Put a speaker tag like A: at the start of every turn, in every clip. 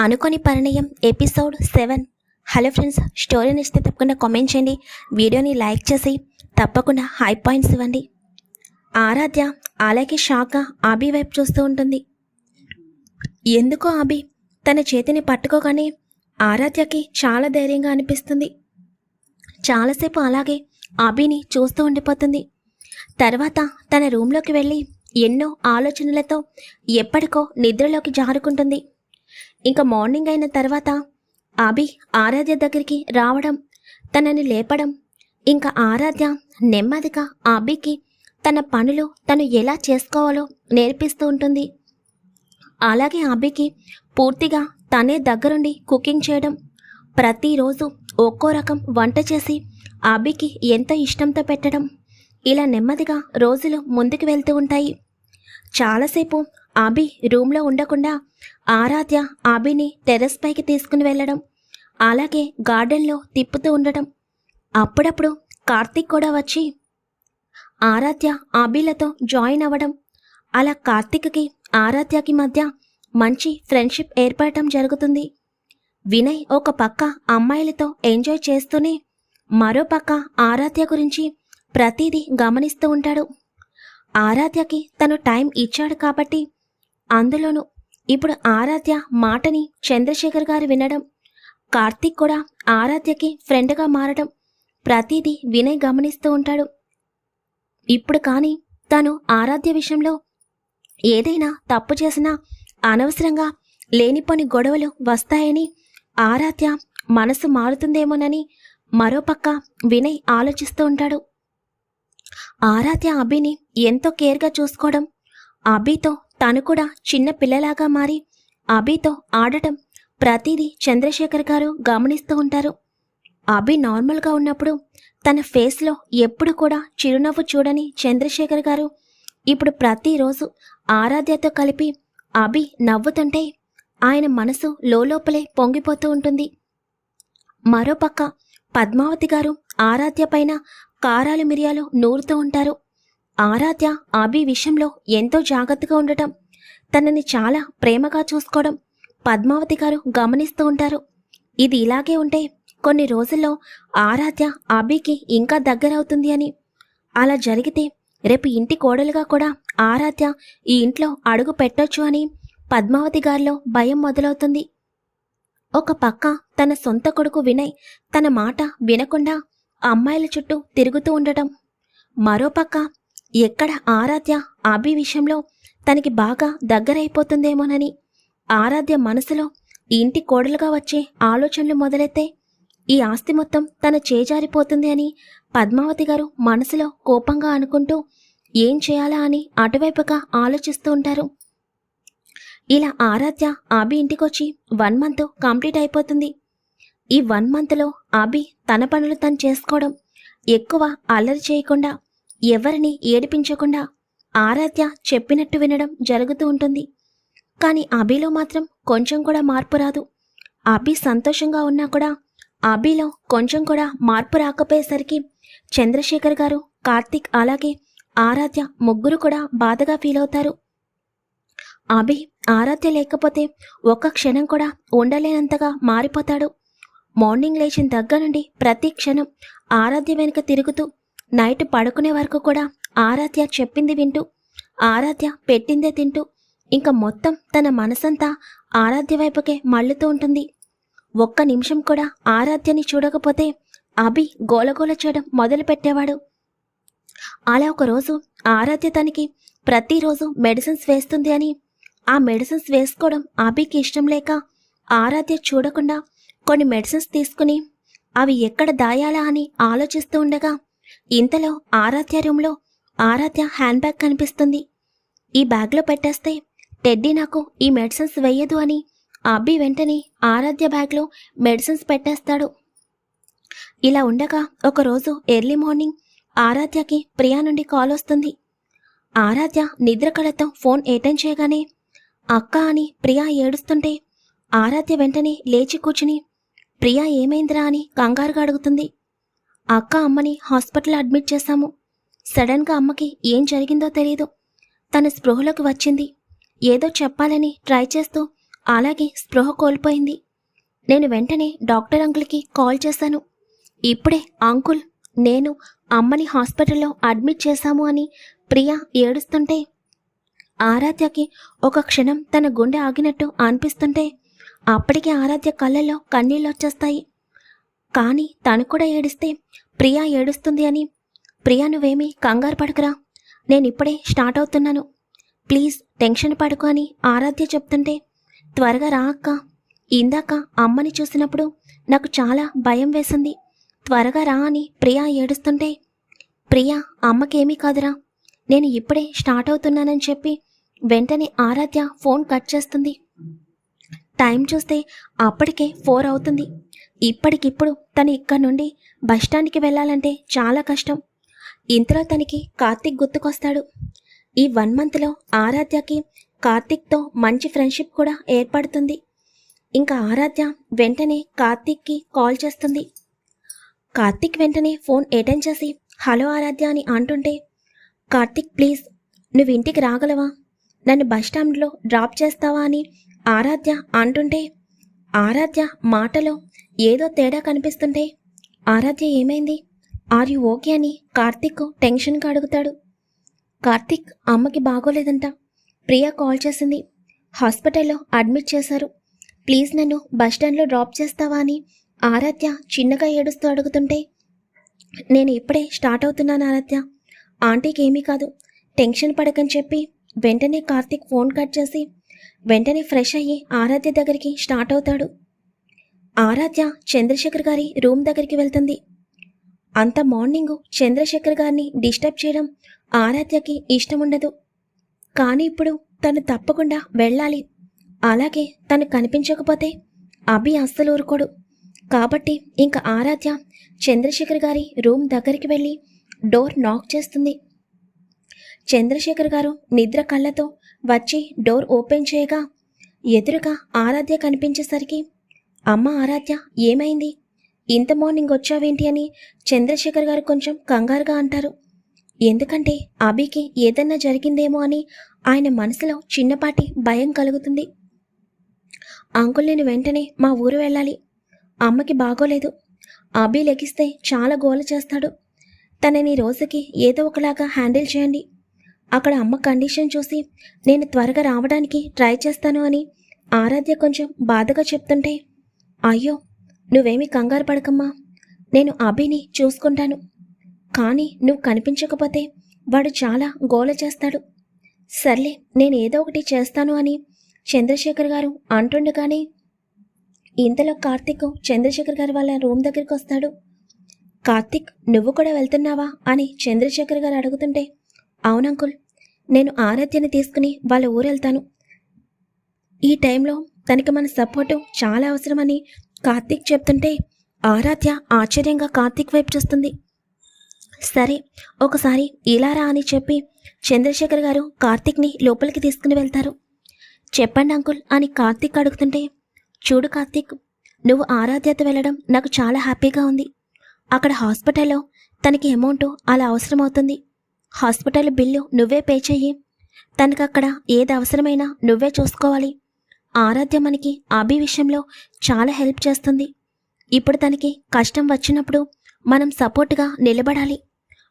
A: అనుకోని పరిణయం episode seven. Hello friends story నచ్చితే తప్పకుండా కామెంట్ చేయండి. వీడియోని లైక్ చేసి తప్పకుండా హై పాయింట్స్ ఇవ్వండి. ఆరాధ్య అలాగే షాక్గా ఆబి వైపు చూస్తూ ఉంటుంది. ఎందుకో ఆబి తన చేతిని పట్టుకోగానే ఆరాధ్యకి చాలా ధైర్యంగా అనిపిస్తుంది. చాలాసేపు అలాగే ఆబిని చూస్తూ ఉండిపోతుంది. తర్వాత తన రూమ్లోకి వెళ్ళి ఎన్నో ఆలోచనలతో ఎప్పటికో నిద్రలోకి జారుకుంటుంది. ఇంకా మార్నింగ్ అయిన తర్వాత అభి ఆరాధ్య దగ్గరికి రావడం తనని లేపడం ఇంకా ఆరాధ్య నెమ్మదిగా అభికి తన పనులు తను ఎలా చేసుకోవాలో నేర్పిస్తూ ఉంటుంది. అలాగే అభికి పూర్తిగా తనే దగ్గరుండి కుకింగ్ చేయడం ప్రతిరోజు ఒక్కో రకం వంట చేసి అభికి ఎంతో ఇష్టంతో పెట్టడం ఇలా నెమ్మదిగా రోజులు ముందుకు వెళ్తూ ఉంటాయి. చాలాసేపు అభి రూమ్లో ఉండకుండా ఆరాధ్య అభిని టెర్రస్ పైకి తీసుకుని వెళ్ళడం అలాగే గార్డెన్లో తిప్పుతూ ఉండటం అప్పుడప్పుడు కార్తీక్ కూడా వచ్చి ఆరాధ్య అభిలతో జాయిన్ అవ్వడం. అలా కార్తీక్కి ఆరాధ్యకి మధ్య మంచి ఫ్రెండ్షిప్ ఏర్పడటం జరుగుతుంది. వినయ్ ఒక పక్క అమ్మాయిలతో ఎంజాయ్ చేస్తూనే మరో పక్క ఆరాధ్య గురించి ప్రతిదీ గమనిస్తూ ఉంటాడు. ఆరాధ్యకి తను టైం ఇచ్చాడు కాబట్టి అందులోనూ ఇప్పుడు ఆరాధ్య మాటని చంద్రశేఖర్ గారు వినడం కార్తీక్ కూడా ఆరాధ్యకి ఫ్రెండ్గా మారడం ప్రతిదీ వినయ్ గమనిస్తూ ఉంటాడు. ఇప్పుడు కానీ తను ఆరాధ్య విషయంలో ఏదైనా తప్పు చేసినా అనవసరంగా లేనిపోని గొడవలు వస్తాయని ఆరాధ్య మనసు మారుతుందేమోనని మరోపక్క వినయ్ ఆలోచిస్తూ ఉంటాడు. ఆరాధ్య అభిని ఎంతో కేర్గా చూసుకోవడం అభితో తను కూడా చిన్న పిల్లలాగా మారి అభితో ఆడటం ప్రతిదీ చంద్రశేఖర్ గారు గమనిస్తూ ఉంటారు. అభి నార్మల్గా ఉన్నప్పుడు తన ఫేస్లో ఎప్పుడు కూడా చిరునవ్వు చూడని చంద్రశేఖర్ గారు ఇప్పుడు ప్రతిరోజు ఆరాధ్యతో కలిపి అభి నవ్వుతుంటే ఆయన మనసు లోపలే పొంగిపోతూ ఉంటుంది. మరోపక్క పద్మావతి గారు ఆరాధ్య పైన కారాలు మిరియాలు నూరుతూ ఉంటారు. ఆరాధ్య అభి విషయంలో ఎంతో జాగ్రత్తగా ఉండటం తనని చాలా ప్రేమగా చూసుకోవడం పద్మావతి గారు గమనిస్తూ ఉంటారు. ఇది ఇలాగే ఉంటే కొన్ని రోజుల్లో ఆరాధ్య అభికి ఇంకా దగ్గరవుతుంది అని. అలా జరిగితే రేపు ఇంటి కోడలుగా కూడా ఆరాధ్య ఈ ఇంట్లో అడుగు పెట్టొచ్చు అని పద్మావతి గారిలో భయం మొదలవుతుంది. ఒక పక్క తన సొంత కొడుకు వినయ్ తన మాట వినకుండా అమ్మాయిల చుట్టూ తిరుగుతూ ఉండటం మరోపక్క ఎక్కడ ఆరాధ్య అభి విషయంలో తనకి బాగా దగ్గరైపోతుందేమోనని. ఆరాధ్య మనసులో ఇంటి కోడలుగా వచ్చే ఆలోచనలు మొదలెత్తే ఈ ఆస్తి మొత్తం తన చేజారిపోతుంది అని పద్మావతి గారు మనసులో కోపంగా అనుకుంటూ ఏం చేయాలా అని అటువైపుగా ఆలోచిస్తూ ఉంటారు. ఇలా ఆరాధ్య ఆబి ఇంటికొచ్చి వన్ మంత్ కంప్లీట్ అయిపోతుంది. ఈ వన్ మంత్లో ఆబి తన పనులు తను చేసుకోవడం ఎక్కువ అల్లరి చేయకుండా ఎవరిని ఏడిపించకుండా ఆరాధ్య చెప్పినట్టు వినడం జరుగుతూ ఉంటుంది. కానీ అభిలో మాత్రం కొంచెం కూడా మార్పు రాదు. అభి సంతోషంగా ఉన్నా కూడా అభిలో కొంచెం కూడా మార్పు రాకపోయేసరికి చంద్రశేఖర్ గారు కార్తిక్ అలాగే ఆరాధ్య ముగ్గురు కూడా బాధగా ఫీల్ అవుతారు. అభి ఆరాధ్య లేకపోతే ఒక్క క్షణం కూడా ఉండలేనంతగా మారిపోతాడు. మార్నింగ్ లేచిన దగ్గర నుండి ప్రతి క్షణం ఆరాధ్య వెనుక తిరుగుతూ నైట్ పడుకునే వరకు కూడా ఆరాధ్య చెప్పింది వింటూ ఆరాధ్య పెట్టిందే తింటూ ఇంకా మొత్తం తన మనసంతా ఆరాధ్య వైపుకే మళ్ళుతూ ఉంటుంది. ఒక్క నిమిషం కూడా ఆరాధ్యని చూడకపోతే అభి గోలగోల చేయడం మొదలు పెట్టేవాడు అలా ఒకరోజు ఆరాధ్య తనకి ప్రతిరోజు మెడిసిన్స్ వేస్తుంది అని ఆ మెడిసిన్స్ వేసుకోవడం అభికి ఇష్టం లేక ఆరాధ్య చూడకుండా కొన్ని మెడిసిన్స్ తీసుకుని అవి ఎక్కడ దాయాలా అని ఆలోచిస్తూ ఉండగా ఇంతలో ఆరాధ్య రూమ్లో ఆరాధ్య హ్యాండ్ బ్యాగ్ కనిపిస్తుంది. ఈ బ్యాగ్లో పెట్టేస్తే టెడ్డీ నాకు ఈ మెడిసిన్స్ వెయ్యదు అని అబ్బి వెంటనే ఆరాధ్య బ్యాగ్లో మెడిసిన్స్ పెట్టేస్తాడు. ఇలా ఉండగా ఒకరోజు ఎర్లీ మార్నింగ్ ఆరాధ్యకి ప్రియా నుండి కాల్ వస్తుంది. ఆరాధ్య నిద్ర కళతో ఫోన్ అటెండ్ చేయగానే అక్క అని ప్రియా ఏడుస్తుంటే ఆరాధ్య వెంటనే లేచి కూర్చుని ప్రియా ఏమైందిరా? అని కంగారుగా అడుగుతుంది. అక్క అమ్మని హాస్పిటల్ అడ్మిట్ చేశాము. సడన్గా అమ్మకి ఏం జరిగిందో తెలియదు తన స్పృహలోకి వచ్చింది. ఏదో చెప్పాలని ట్రై చేస్తూ అలాగే స్పృహ కోల్పోయింది. నేను వెంటనే డాక్టర్ అంకుల్కి కాల్ చేశాను. ఇప్పుడే అంకుల్ నేను అమ్మని హాస్పిటల్లో అడ్మిట్ చేశాము అని ప్రియా ఏడుస్తుంటే ఆరాధ్యకి ఒక క్షణం తన గుండె ఆగినట్టు అనిపిస్తుంటే అప్పటికే ఆరాధ్య కళ్ళల్లో కన్నీళ్ళు వచ్చేస్తాయి కానీ తను కూడా ఏడిస్తే ప్రియా ఏడుస్తుంది అని. ప్రియా నువ్వేమీ కంగారు పడకురా. నేను ఇప్పుడే స్టార్ట్ అవుతున్నాను. ప్లీజ్ టెన్షన్ పడుకు అని ఆరాధ్య చెప్తుంటే త్వరగా రా అక్క. ఇందాక అమ్మని చూసినప్పుడు నాకు చాలా భయం వేసింది. త్వరగా రా అని ప్రియా ఏడుస్తుంటే ప్రియా అమ్మకేమీ కాదురా. నేను ఇప్పుడే స్టార్ట్ అవుతున్నానని చెప్పి వెంటనే ఆరాధ్య ఫోన్ కట్ చేస్తుంది. టైం చూస్తే అప్పటికే ఫోర్ అవుతుంది. ఇప్పటికిప్పుడు తను ఇక్కడ నుండి బస్టాండ్కి వెళ్ళాలంటే చాలా కష్టం. ఇంతలో తనకి కార్తిక్ గుర్తుకొస్తాడు. ఈ వన్ మంత్లో ఆరాధ్యకి కార్తీక్తో మంచి ఫ్రెండ్షిప్ కూడా ఏర్పడుతుంది. ఇంకా ఆరాధ్య వెంటనే కార్తీక్కి కాల్ చేస్తుంది. కార్తీక్ వెంటనే ఫోన్ అటెండ్ చేసి హలో ఆరాధ్య అని అంటుంటే కార్తీక్ ప్లీజ్ నువ్వు ఇంటికి రాగలవా? నన్ను బస్ స్టాండ్లో డ్రాప్ చేస్తావా? అని ఆరాధ్య అంటుంటే ఆరాధ్య మాటలో ఏదో తేడా కనిపిస్తుంటే ఆరాధ్య ఏమైంది? ఆర్ యు ఓకే అని కార్తిక్ టెన్షన్గా అడుగుతాడు. కార్తిక్ అమ్మకి బాగోలేదంట. ప్రియా కాల్ చేసింది. హాస్పిటల్లో అడ్మిట్ చేశారు. ప్లీజ్ నన్ను బస్ స్టాండ్లో డ్రాప్ చేస్తావా అని ఆరాధ్య చిన్నగా ఏడుస్తూ అడుగుతుంటే నేను ఇప్పుడే స్టార్ట్ అవుతున్నాను ఆరాధ్య. ఆంటీకి ఏమీ కాదు. టెన్షన్ పడకని చెప్పి వెంటనే కార్తీక్ ఫోన్ కట్ చేసి వెంటనే ఫ్రెష్ అయ్యి ఆరాధ్య దగ్గరికి స్టార్ట్ అవుతాడు. ఆరాధ్య చంద్రశేఖర్ గారి రూమ్ దగ్గరికి వెళ్తుంది. అంత మార్నింగ్ చంద్రశేఖర్ గారిని డిస్టర్బ్ చేయడం ఆరాధ్యకి ఇష్టం ఉండదు కానీ ఇప్పుడు తను తప్పకుండా వెళ్ళాలి. అలాగే తను కనిపించకపోతే అభి అస్సలు ఊరుకోడు. కాబట్టి ఇంకా ఆరాధ్య చంద్రశేఖర్ గారి రూమ్ దగ్గరికి వెళ్ళి డోర్ నాక్ చేస్తుంది. చంద్రశేఖర్ గారు నిద్ర కళ్ళతో వచ్చి డోర్ ఓపెన్ చేయగా ఎదురుగా ఆరాధ్య కనిపించేసరికి అమ్మ ఆరాధ్య ఏమైంది? ఇంత మార్నింగ్ వచ్చావేంటి అని చంద్రశేఖర్ గారు కొంచెం కంగారుగా అంటారు. ఎందుకంటే అభికి ఏదన్నా జరిగిందేమో అని ఆయన మనసులో చిన్నపాటి భయం కలుగుతుంది. అంకుల్ నేను వెంటనే మా ఊరు వెళ్ళాలి. అమ్మకి బాగోలేదు. అభి లెగిస్తే చాలా గోల చేస్తాడు. తనని రోజుకి ఏదో ఒకలాగా హ్యాండిల్ చేయండి. అక్కడ అమ్మ కండిషన్ చూసి నేను త్వరగా రావడానికి ట్రై చేస్తాను అని ఆరాధ్య కొంచెం బాధగా చెప్తుంటే అయ్యో నువ్వేమీ కంగారు పడకమ్మా. నేను అభిని చూసుకుంటాను. కానీ నువ్వు కనిపించకపోతే వాడు చాలా గోల చేస్తాడు. సర్లే నేను ఏదో ఒకటి చేస్తాను అని చంద్రశేఖర్ గారు అంటుండగానే ఇంతలో కార్తీక్ చంద్రశేఖర్ గారు వాళ్ళ రూమ్ దగ్గరికి వస్తాడు. కార్తిక్ నువ్వు కూడా వెళ్తున్నావా అని చంద్రశేఖర్ గారు అడుగుతుంటే అవునంకుల్ నేను ఆరాధ్యని తీసుకుని వాళ్ళ ఊరెళ్తాను. ఈ టైంలో తనకి మన సపోర్టు చాలా అవసరమని కార్తీక్ చెప్తుంటే ఆరాధ్య ఆశ్చర్యంగా కార్తీక్ వైపు చూస్తుంది. సరే ఒకసారి ఇలా రా అని చెప్పి చంద్రశేఖర్ గారు కార్తీక్ని లోపలికి తీసుకుని వెళ్తారు. చెప్పండి అంకుల్ అని కార్తీక్ అడుగుతుంటే చూడు కార్తీక్ నువ్వు ఆరాధ్యత వెళ్ళడం నాకు చాలా హ్యాపీగా ఉంది. అక్కడ హాస్పిటల్లో తనకి అమౌంట్ అలా అవసరమవుతుంది. హాస్పిటల్ బిల్లు నువ్వే పే చెయ్యి. తనకు అక్కడ ఏది అవసరమైనా నువ్వే చూసుకోవాలి. ఆరాధ్య మనకి అభి విషయంలో చాలా హెల్ప్ చేస్తుంది. ఇప్పుడు తనకి కష్టం వచ్చినప్పుడు మనం సపోర్ట్గా నిలబడాలి.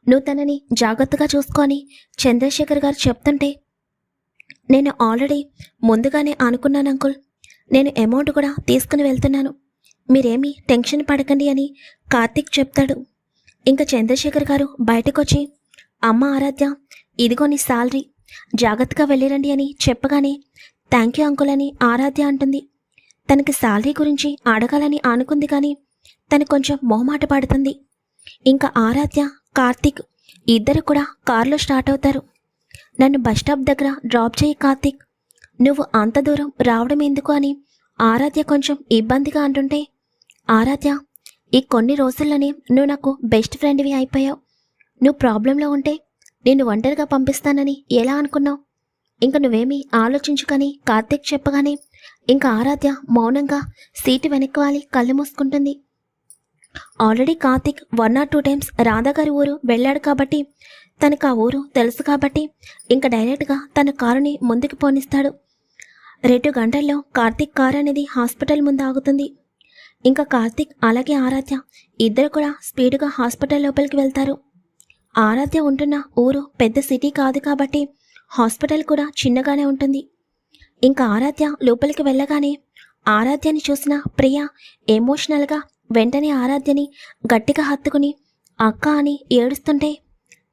A: నువ్వు తనని జాగ్రత్తగా చూసుకొని చంద్రశేఖర్ గారు చెప్తుంటే నేను ఆల్రెడీ ముందుగానే అనుకున్నాను అంకుల్. నేను అమౌంట్ కూడా తీసుకుని వెళ్తున్నాను. మీరేమీ టెన్షన్ పడకండి అని కార్తిక్ చెప్తాడు. ఇంకా చంద్రశేఖర్ గారు బయటకు వచ్చి అమ్మ ఆరాధ్య ఇదిగో నీ శాలరీ జాగ్రత్తగా వెళ్ళిరండి అని చెప్పగానే థ్యాంక్ యూ అంకుల్ అని ఆరాధ్య అంటుంది. తనకి శాలరీ గురించి అడగాలని అనుకుంది కానీ తను కొంచెం మొహమాట పడుతుంది. ఇంకా ఆరాధ్య కార్తీక్ ఇద్దరు కూడా కారులో స్టార్ట్ అవుతారు. నన్ను బస్ స్టాప్ దగ్గర డ్రాప్ చేయి కార్తీక్. నువ్వు అంత దూరం రావడం ఎందుకు అని ఆరాధ్య కొంచెం ఇబ్బందిగా అంటుంటే ఆరాధ్య ఈ కొన్ని రోజుల్లోనే నువ్వు నాకు బెస్ట్ ఫ్రెండ్వి అయిపోయావు. నువ్వు ప్రాబ్లంలో ఉంటే నేను ఒంటరిగా పంపిస్తానని ఎలా అనుకున్నావు? ఇంక నువ్వేమీ ఆలోచించుకని కార్తీక్ చెప్పగానే ఇంకా ఆరాధ్య మౌనంగా సీటు వెనక్కి కళ్ళు మూసుకుంటుంది. Already Karthik one or two times రాధాగారి ఊరు వెళ్ళాడు కాబట్టి తనకు ఆ ఊరు తెలుసు కాబట్టి ఇంకా డైరెక్ట్గా తన కారుని ముందుకు పోనిస్తాడు. రెండు గంటల్లో కార్తీక్ కారు అనేది హాస్పిటల్ ముందు ఆగుతుంది. ఇంకా కార్తీక్ అలాగే ఆరాధ్య ఇద్దరు కూడా స్పీడ్గా హాస్పిటల్ లోపలికి వెళ్తారు. ఆరాధ్య ఉంటున్న ఊరు పెద్ద సిటీ కాదు కాబట్టి హాస్పిటల్ కూడా చిన్నగానే ఉంటుంది. ఇంకా ఆరాధ్య లోపలికి వెళ్ళగానే ఆరాధ్యని చూసిన ప్రియ ఎమోషనల్గా వెంటనే ఆరాధ్యని గట్టిగా హత్తుకుని అక్క అని ఏడుస్తుంటే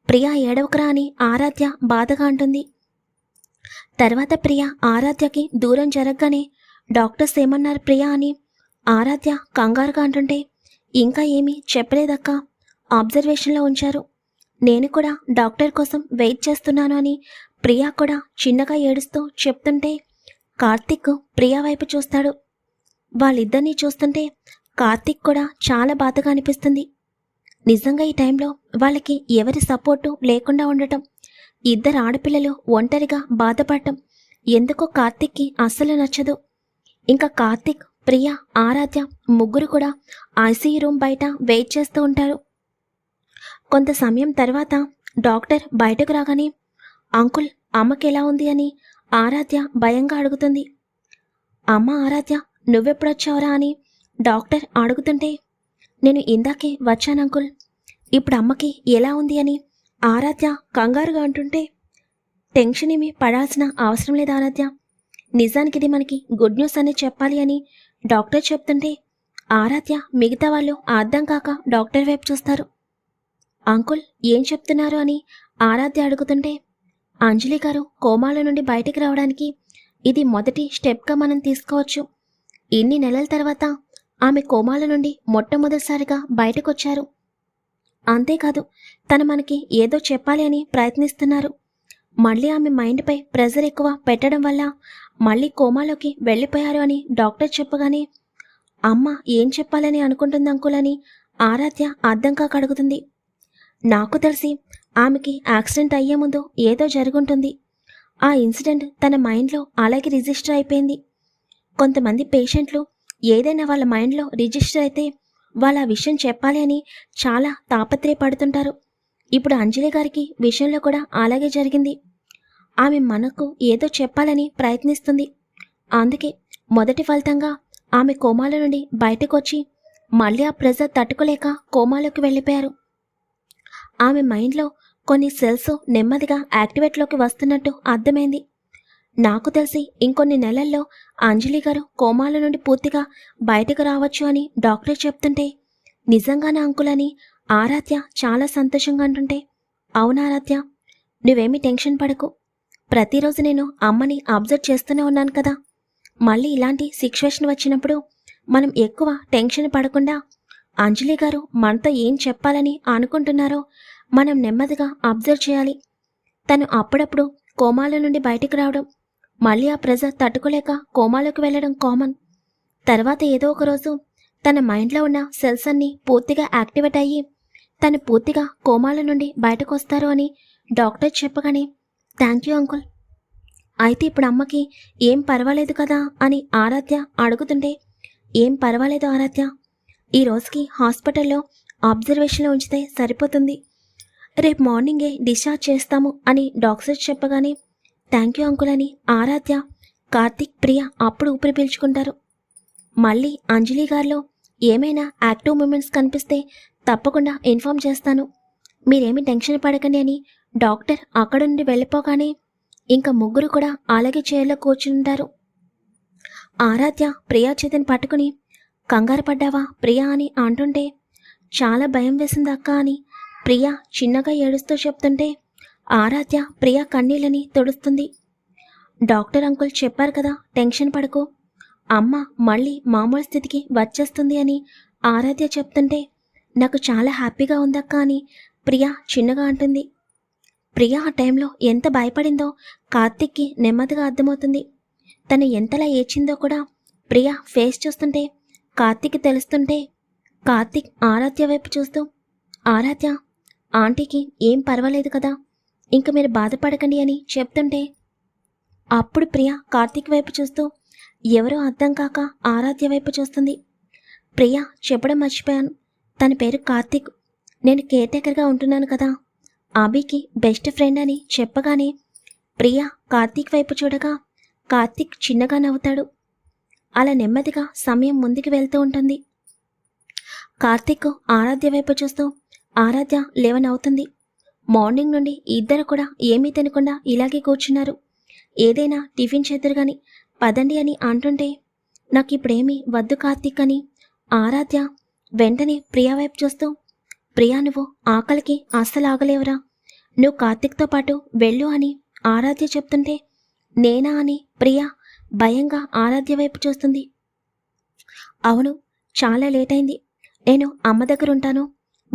A: ప్రియ ఏడవకరా అని ఆరాధ్య బాధగా అంటుంది. తర్వాత ప్రియ ఆరాధ్యకి దూరం జరగగానే డాక్టర్స్ ఏమన్నారు ప్రియ అని ఆరాధ్య కంగారుగా అంటుంటే ఇంకా ఏమీ చెప్పలేదక్క అబ్జర్వేషన్లో ఉంచారు. నేను కూడా డాక్టర్ కోసం వెయిట్ చేస్తున్నాను అని ప్రియా కూడా చిన్నగా ఏడుస్తూ చెప్తుంటే కార్తిక్ ప్రియా వైపు చూస్తాడు. వాళ్ళిద్దరినీ చూస్తుంటే కార్తిక్ కూడా చాలా బాధగా అనిపిస్తుంది. నిజంగా ఈ టైంలో వాళ్ళకి ఎవరి సపోర్టు లేకుండా ఉండటం ఇద్దరు ఆడపిల్లలు ఒంటరిగా బాధపడటం ఎందుకో కార్తిక్కి అస్సలు నచ్చదు. ఇంకా కార్తిక్ ప్రియ ఆరాధ్య ముగ్గురు కూడా ఐసీయూ రూమ్ బయట వెయిట్ చేస్తూ ఉంటారు. కొంత సమయం తర్వాత డాక్టర్ బయటకు రాగానే అంకుల్ అమ్మకి ఎలా ఉంది అని ఆరాధ్య భయంగా అడుగుతుంది. అమ్మ ఆరాధ్య నువ్వెప్పుడొచ్చావురా అని డాక్టర్ అడుగుతుంటే నేను ఇందాకే వచ్చాను అంకుల్. ఇప్పుడు అమ్మకి ఎలా ఉంది అని ఆరాధ్య కంగారుగా అంటుంటే టెన్షన్ ఏమి పడాల్సిన అవసరం లేదు ఆరాధ్య. నిజానికి ఇది మనకి గుడ్ న్యూస్ అనే చెప్పాలి అని డాక్టర్ చెప్తుంటే ఆరాధ్య మిగతా వాళ్ళు అర్థం కాక డాక్టర్ వైపు చూస్తారు. అంకుల్ ఏం చెప్తున్నారు అని ఆరాధ్య అడుగుతుంటే అంజలి గారు కోమాల నుండి బయటికి రావడానికి ఇది మొదటి స్టెప్గా మనం తీసుకోవచ్చు. ఇన్ని నెలల తర్వాత ఆమె కోమాల నుండి మొట్టమొదటిసారిగా బయటకొచ్చారు. అంతేకాదు తను మనకి ఏదో చెప్పాలి అని ప్రయత్నిస్తున్నారు. మళ్ళీ ఆమె మైండ్పై ప్రెజర్ ఎక్కువ పెట్టడం వల్ల మళ్ళీ కోమాలోకి వెళ్ళిపోయారు అని డాక్టర్ చెప్పగానే అమ్మ ఏం చెప్పాలని అనుకుంటుంది అంకుల్ అని ఆరాధ్య అర్థం కాక అడుగుతుంది. నాకు తెలిసి ఆమెకి యాక్సిడెంట్ అయ్యే ముందు ఏదో జరుగుంటుంది. ఆ ఇన్సిడెంట్ తన మైండ్లో అలాగే రిజిస్టర్ అయిపోయింది. కొంతమంది పేషెంట్లు ఏదైనా వాళ్ళ మైండ్లో రిజిస్టర్ అయితే వాళ్ళ ఆ విషయం చెప్పాలి అని చాలా తాపత్రయపడుతుంటారు. ఇప్పుడు అంజలి గారికి విషయంలో కూడా అలాగే జరిగింది. ఆమె మనకు ఏదో చెప్పాలని ప్రయత్నిస్తుంది. అందుకే మొదటి ఫలితంగా ఆమె కోమాల నుండి బయటకు వచ్చి మళ్ళీ ఆ ప్రెజర్ తట్టుకోలేక కోమాలోకి వెళ్ళిపోయారు. ఆమె మైండ్లో కొన్ని సెల్స్ నెమ్మదిగా యాక్టివేట్లోకి వస్తున్నట్టు అర్థమైంది. నాకు తెలిసి ఇంకొన్ని నెలల్లో అంజలి గారు కోమాల నుండి పూర్తిగా బయటకు రావచ్చు అని డాక్టర్ చెప్తుంటే నిజంగానే అంకులని ఆరాధ్య చాలా సంతోషంగా అంటుంటే అవును ఆరాధ్య? నువ్వేమీ టెన్షన్ పడకు. ప్రతిరోజు నేను అమ్మని అబ్జర్వ్ చేస్తూనే ఉన్నాను కదా. మళ్ళీ ఇలాంటి సిచ్యువేషన్ వచ్చినప్పుడు మనం ఎక్కువ టెన్షన్ పడకుండా అంజలి గారు మనతో ఏం చెప్పాలని అనుకుంటున్నారో మనం నెమ్మదిగా అబ్జర్వ్ చేయాలి. తను అప్పుడప్పుడు కోమాల నుండి బయటికి రావడం మళ్ళీ ఆ ప్రెజర్ తట్టుకోలేక కోమాలోకి వెళ్ళడం కామన్. తర్వాత ఏదో ఒక రోజు తన మైండ్లో ఉన్న సెల్స్ అన్నీ పూర్తిగా యాక్టివేట్ అయ్యి తను పూర్తిగా కోమాల నుండి బయటకు వస్తారు అని డాక్టర్ చెప్పగానే థ్యాంక్ యూ అంకుల్. అయితే ఇప్పుడు అమ్మకి ఏం పర్వాలేదు కదా? అని ఆరాధ్య అడుగుతుంటే ఏం పర్వాలేదు ఆరాధ్య. ఈ రోజుకి హాస్పిటల్లో అబ్జర్వేషన్లో ఉంచితే సరిపోతుంది. రేపు మార్నింగే డిశ్చార్జ్ చేస్తాము అని డాక్టర్ చెప్పగానే థ్యాంక్ యూ అంకుల్ అని ఆరాధ్య కార్తిక్ ప్రియ అప్పుడు ఊపిరి పీల్చుకుంటారు. మళ్ళీ అంజలి గారిలో ఏమైనా యాక్టివ్ మూమెంట్స్ కనిపిస్తే తప్పకుండా ఇన్ఫామ్ చేస్తాను. మీరేమి టెన్షన్ పడకండి అని డాక్టర్ అక్కడ నుండి వెళ్ళిపోగానే ఇంకా ముగ్గురు కూడా అలాగే చైర్లో కూర్చుంటారు ఆరాధ్య ప్రియా చేతిని పట్టుకుని కంగారు పడ్డావా ప్రియా అని అంటుంటే చాలా భయం వేసింది అక్క అని ప్రియా చిన్నగా ఏడుస్తూ చెప్తుంటే ఆరాధ్య ప్రియా కన్నీళ్ళని తుడుస్తుంది. డాక్టర్ అంకుల్ చెప్పారు కదా టెన్షన్ పడకు. అమ్మ మళ్ళీ మామూలు స్థితికి వచ్చేస్తుంది అని ఆరాధ్య చెప్తుంటే నాకు చాలా హ్యాపీగా ఉందక్క అని ప్రియా చిన్నగా అంటుంది. ప్రియా ఆ టైంలో ఎంత భయపడిందో కార్తిక్కి నెమ్మదిగా అర్థమవుతుంది. తను ఎంతలా ఏచిందో కూడా ప్రియా ఫేస్ చూస్తుంటే కార్తిక్ తెలుస్తుంటే కార్తిక్ ఆరాధ్య వైపు చూస్తూ ఆరాధ్య ఆంటీకి ఏం పర్వాలేదు కదా? ఇంక మీరు బాధపడకండి అని చెప్తుంటే అప్పుడు ప్రియ కార్తీక్ వైపు చూస్తూ ఎవరో అర్థం కాక ఆరాధ్య వైపు చూస్తుంది. ప్రియ చెప్పడం మర్చిపోయాను. తన పేరు కార్తీక్. నేను కేర్ టేకర్గా ఉంటున్నాను కదా. అభికి బెస్ట్ ఫ్రెండ్ అని చెప్పగానే ప్రియ కార్తీక్ వైపు చూడగా కార్తీక్ చిన్నగా నవ్వుతాడు. అలా నెమ్మదిగా సమయం ముందుకు వెళ్తూ ఉంటుంది. కార్తీక్ ఆరాధ్య వైపు చూస్తూ ఆరాధ్య లెవెన్ అవుతుంది మార్నింగ్ నుండి ఇద్దరు కూడా ఏమీ తినకుండా ఇలాగే కూర్చున్నారు. ఏదైనా టిఫిన్ చేద్దరు గాని పదండి అని అంటుంటే నాకు ఇప్పుడేమీ వద్దు కార్తిక్ అని ఆరాధ్య వెంటనే ప్రియా వైపు చూస్తూ ప్రియా నువ్వు ఆకలికి అస్సలు ఆగలేవురా. నువ్వు కార్తిక్తో పాటు వెళ్ళు అని ఆరాధ్య చెప్తుంటే నేనా అని ప్రియా భయంగా ఆరాధ్య వైపు చూస్తుంది. అవును చాలా లేట్ అయింది. నేను అమ్మ దగ్గర ఉంటాను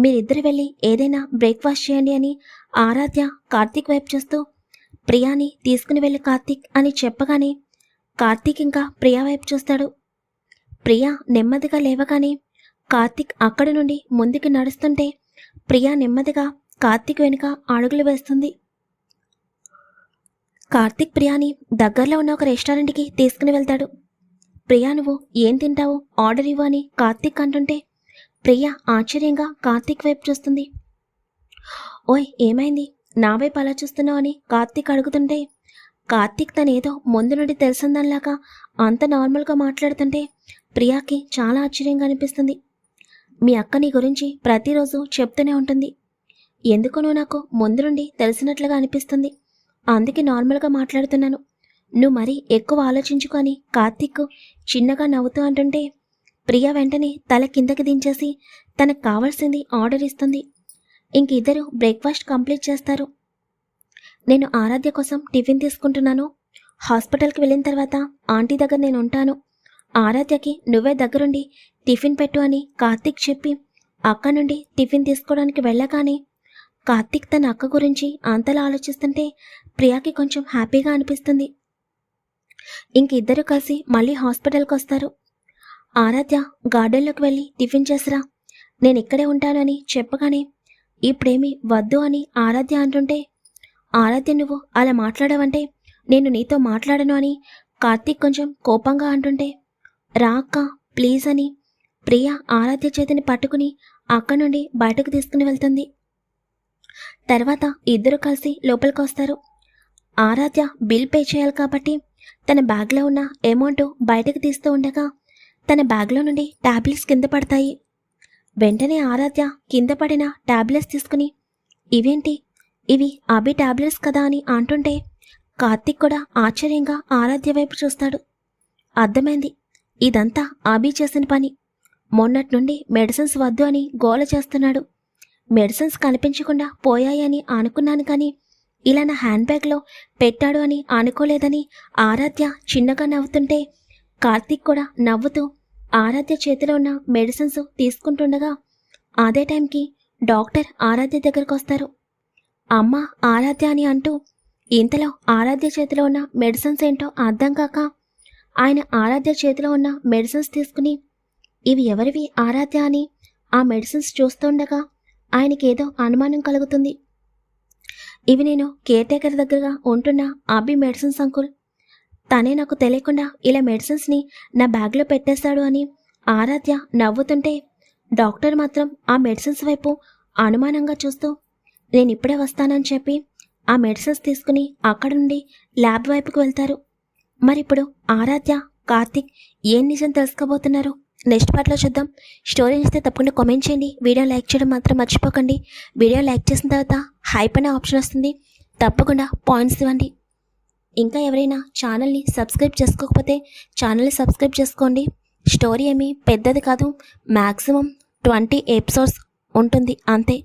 A: మీరిద్దరు వెళ్ళి ఏదైనా బ్రేక్ఫాస్ట్ చేయండి అని ఆరాధ్య కార్తీక్ వైపు చూస్తూ ప్రియాని తీసుకుని వెళ్ళి కార్తీక్ అని చెప్పగానే కార్తీక్ ఇంకా ప్రియా వైపు చూస్తాడు. ప్రియా నెమ్మదిగా లేవగానే కార్తీక్ అక్కడి నుండి ముందుకు నడుస్తుంటే ప్రియా నెమ్మదిగా కార్తీక్ వెనుక అడుగులు వేస్తుంది. కార్తీక్ ప్రియాని దగ్గరలో ఉన్న ఒక రెస్టారెంట్కి తీసుకుని వెళ్తాడు. ప్రియా నువ్వు ఏం తింటావు? ఆర్డర్ ఇవ్వు అని కార్తీక్ అంటుంటే ప్రియ ఆశ్చర్యంగా కార్తీక్ వైపు చూస్తుంది. ఓయ్ ఏమైంది? నా వైపు అలా చూస్తున్నావు అని కార్తీక్ అడుగుతుంటే కార్తీక్ తనేదో ముందు నుండి తెలిసిందనిలాగా అంత నార్మల్గా మాట్లాడుతుంటే ప్రియాకి చాలా ఆశ్చర్యంగా అనిపిస్తుంది. మీ అక్క నీ గురించి ప్రతిరోజు చెప్తూనే ఉంటుంది. ఎందుకు నువ్వు నాకు ముందు నుండి తెలిసినట్లుగా అనిపిస్తుంది. అందుకే నార్మల్గా మాట్లాడుతున్నాను. నువ్వు మరీ ఎక్కువ ఆలోచించుకొని కార్తీక్ చిన్నగా నవ్వుతూ అంటుంటే ప్రియా వెంటనే తల కిందకి దించేసి తనకు కావాల్సింది ఆర్డర్ ఇస్తుంది. ఇంక ఇద్దరు బ్రేక్ఫాస్ట్ కంప్లీట్ చేస్తారు. నేను ఆరాధ్య కోసం టిఫిన్ తీసుకుంటున్నాను. హాస్పిటల్కి వెళ్ళిన తర్వాత ఆంటీ దగ్గర నేను ఉంటాను. ఆరాధ్యకి నువ్వే దగ్గరుండి టిఫిన్ పెట్టు అని కార్తీక్ చెప్పి అక్క నుండి టిఫిన్ తీసుకోవడానికి వెళ్ళగానే కార్తీక్ తన అక్క గురించి అంతలా ఆలోచిస్తుంటే ప్రియాకి కొంచెం హ్యాపీగా అనిపిస్తుంది. ఇంక ఇద్దరు కలిసి మళ్ళీ హాస్పిటల్కి వస్తారు. ఆరాధ్య గార్డెన్లోకి వెళ్ళి టిఫిన్ చేసిరా? నేను ఇక్కడే ఉంటాను అని చెప్పగానే ఇప్పుడేమి వద్దు అని ఆరాధ్య అంటుంటే ఆరాధ్య నువ్వు అలా మాట్లాడావంటే నేను నీతో మాట్లాడను అని కార్తీక్ కొంచెం కోపంగా అంటుంటే రా అక్క ప్లీజ్ అని ప్రియ ఆరాధ్య చేతిని పట్టుకుని అక్కడి నుండి బయటకు తీసుకుని వెళ్తుంది. తర్వాత ఇద్దరు కలిసి లోపలికి వస్తారు. ఆరాధ్య బిల్ పే చేయాలి కాబట్టి తన బ్యాగ్లో ఉన్న అమౌంట్ బయటకు తీస్తూ ఉండగా తన బ్యాగ్లో నుండి ట్యాబ్లెట్స్ కింద పడతాయి. వెంటనే ఆరాధ్య కింద పడిన టాబ్లెట్స్ తీసుకుని ఇవేంటి? ఇవి అభి టాబ్లెట్స్ కదా అని అంటుంటే కార్తిక్ కూడా ఆశ్చర్యంగా ఆరాధ్య వైపు చూస్తాడు. అర్థమైంది. ఇదంతా అభి చేసిన పని. మొన్నటి నుండి మెడిసిన్స్ వద్దు అని గోల చేస్తున్నాడు. మెడిసిన్స్ కనిపించకుండా పోయాయని అనుకున్నాను కానీ ఇలా నా హ్యాండ్ బ్యాగ్లో పెట్టాడు అని అనుకోలేదని ఆరాధ్య చిన్నగా నవ్వుతుంటే కార్తీక్ కూడా నవ్వుతూ ఆరాధ్య చేతిలో ఉన్న మెడిసిన్స్ తీసుకుంటుండగా అదే టైంకి డాక్టర్ ఆరాధ్య దగ్గరకు వస్తారు. అమ్మ ఆరాధ్య అని అంటూ ఇంతలో ఆరాధ్య చేతిలో ఉన్న మెడిసిన్స్ ఏంటో అర్థం కాక ఆయన ఆరాధ్య చేతిలో ఉన్న మెడిసిన్స్ తీసుకుని ఇవి ఎవరివి ఆరాధ్య అని ఆ మెడిసిన్స్ చూస్తుండగా ఆయనకేదో అనుమానం కలుగుతుంది. ఇవి నేను కేర్ టేకర్ దగ్గరగా ఉంటున్న అబ్బి మెడిసిన్స్ అంకుల్ తనే నాకు తెలియకుండా ఇలా మెడిసిన్స్ని నా బ్యాగ్లో పెట్టేశాడు అని ఆరాధ్య నవ్వుతుంటే డాక్టర్ మాత్రం ఆ మెడిసిన్స్ వైపు అనుమానంగా చూస్తూ నేను ఇప్పుడే వస్తానని చెప్పి ఆ మెడిసిన్స్ తీసుకుని అక్కడ నుండి ల్యాబ్ వైపుకు వెళ్తారు. మరిప్పుడు ఆరాధ్య కార్తిక్ ఏం నిజం తెలుసుకోబోతున్నారు? నెక్స్ట్ పార్ట్లో చూద్దాం. స్టోరీ ఇస్తే తప్పకుండా కామెంట్ చేయండి. వీడియో లైక్ చేయడం మాత్రం మర్చిపోకండి. వీడియో లైక్ చేసిన తర్వాత హైప్ అనే ఆప్షన్ వస్తుంది. తప్పకుండా పాయింట్స్ ఇవ్వండి. ఇంకా ఎవరైనా ఛానల్ని సబ్స్క్రైబ్ చేసుకోకపోతే ఛానల్ని సబ్స్క్రైబ్ చేసుకోండి. స్టోరీ ఏమీ పెద్దది కాదు. మ్యాక్సిమం ట్వంటీ ఎపిసోడ్స్ ఉంటుంది. అంతే.